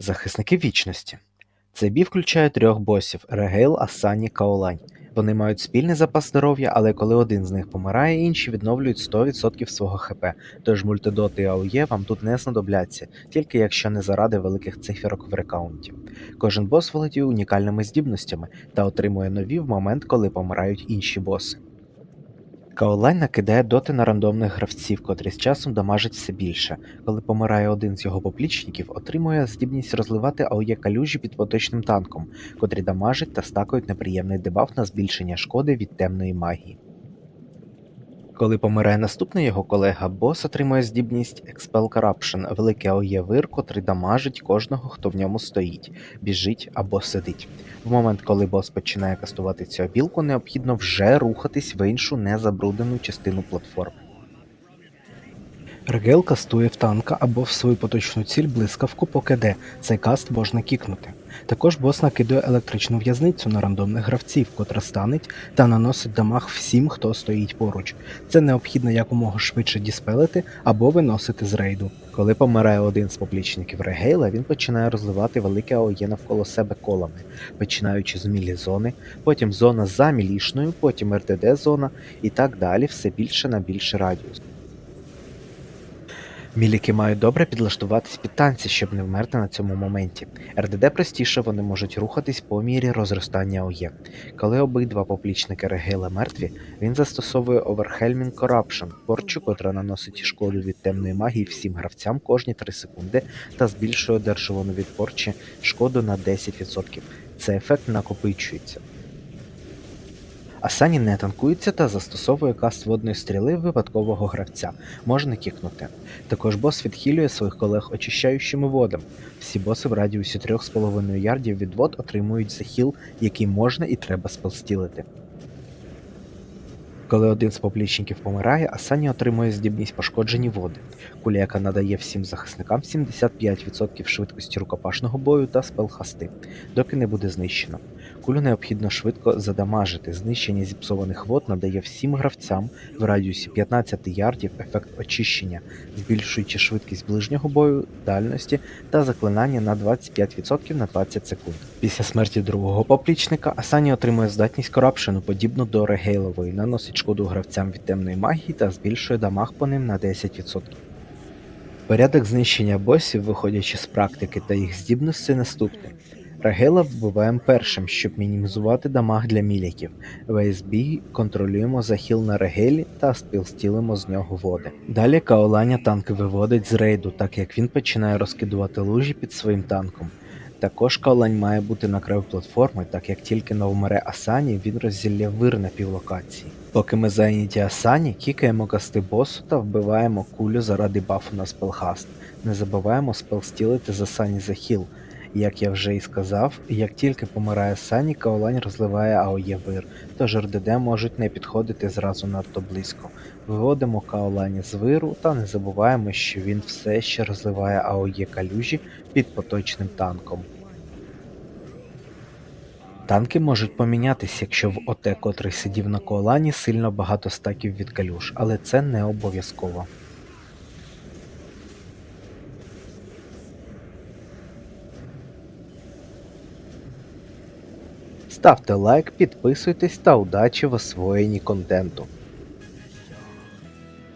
Захисники вічності. Цей бій включає трьох босів Регейл, Асані, Каолань. Вони мають спільний запас здоров'я, але коли один з них помирає, інші відновлюють 100% свого ХП. Тож мультидоти і АОЄ вам тут не знадобляться, тільки якщо не заради великих циферок в рекаунті. Кожен бос володіє унікальними здібностями та отримує нові в момент, коли помирають інші боси. Каолайн накидає доти на рандомних гравців, котрі з часом дамажать все більше. Коли помирає один з його поплічників, отримує здібність розливати АОЄ калюжі під поточним танком, котрі дамажать та стакають неприємний дебаф на збільшення шкоди від темної магії. Коли помирає наступний його колега, бос отримує здібність Expel Corruption, великий АОЄ вир, котрий дамажить кожного, хто в ньому стоїть, біжить або сидить. В момент, коли бос починає кастувати цю обілку, необхідно вже рухатись в іншу незабруднену частину платформи. Регел кастує в танка або в свою поточну ціль блискавку по КД. Цей каст можна кікнути. Також бос накидує електричну в'язницю на рандомних гравців, котра станеть та наносить дамаг всім, хто стоїть поруч. Це необхідно якомога швидше діспелити або виносити з рейду. Коли помирає один з поплічників Регейла, він починає розливати велике АОЄ навколо себе колами, починаючи з мілі зони, потім зона за мілішною, потім РДД зона і так далі, все більше на більше радіус. Міліки мають добре підлаштуватись під танці, щоб не вмерти на цьому моменті. РДД простіше вони можуть рухатись по мірі розростання ОЄ. Коли обидва поплічники Регейла мертві, він застосовує Overwhelming Corruption, порчу, котра наносить шкоду від темної магії всім гравцям кожні 3 секунди та збільшує одержувану від порчі шкоду на 10%. Цей ефект накопичується. Асані не танкується та застосовує каст водної стріли випадкового гравця, можна кікнути. Також бос відхилює своїх колег очищаючими водами. Всі боси в радіусі 3,5 ярдів від вод отримують захіл, який можна і треба спелстілити. Коли один з поплічників помирає, Асані отримує здібність пошкоджені води. Куля, яка надає всім захисникам 75% швидкості рукопашного бою та спелхасти, доки не буде знищено. Кулю необхідно швидко задамажити. Знищення зіпсованих вод надає всім гравцям в радіусі 15 ярдів ефект очищення, збільшуючи швидкість ближнього бою, дальності та заклинання на 25% на 20 секунд. Після смерті другого поплічника Асані отримує здатність корапшену, подібну до Регейлової, наносить шкоду гравцям від темної магії та збільшує дамаг по ним на 10%. Порядок знищення босів, виходячи з практики та їх здібностей, наступний. Рагела вбиваємо першим, щоб мінімізувати дамаг для міляків. Весь бій контролюємо захил на регелі та спілстілимо з нього води. Далі Каоланя танк виводить з рейду, так як він починає розкидувати лужі під своїм танком. Також Каолань має бути на краю платформи, так як тільки на вмере Асані, він розділяє вир на півлокації. Поки ми зайняті Асані, кікаємо касти босу та вбиваємо кулю заради бафу на спелхаст. Не забуваємо спелстілити за Сані захіл. Як я вже і сказав, як тільки помирає Сані, Каолань розливає АОЄ вир, тож РДД можуть не підходити зразу надто близько. Виводимо Каолані з виру та не забуваємо, що він все ще розливає АОЄ калюжі під поточним танком. Танки можуть помінятися, якщо в ОТ, котрий сидів на колані, сильно багато стаків від калюш, але це не обов'язково. Ставте лайк, підписуйтесь та удачі в освоєнні контенту.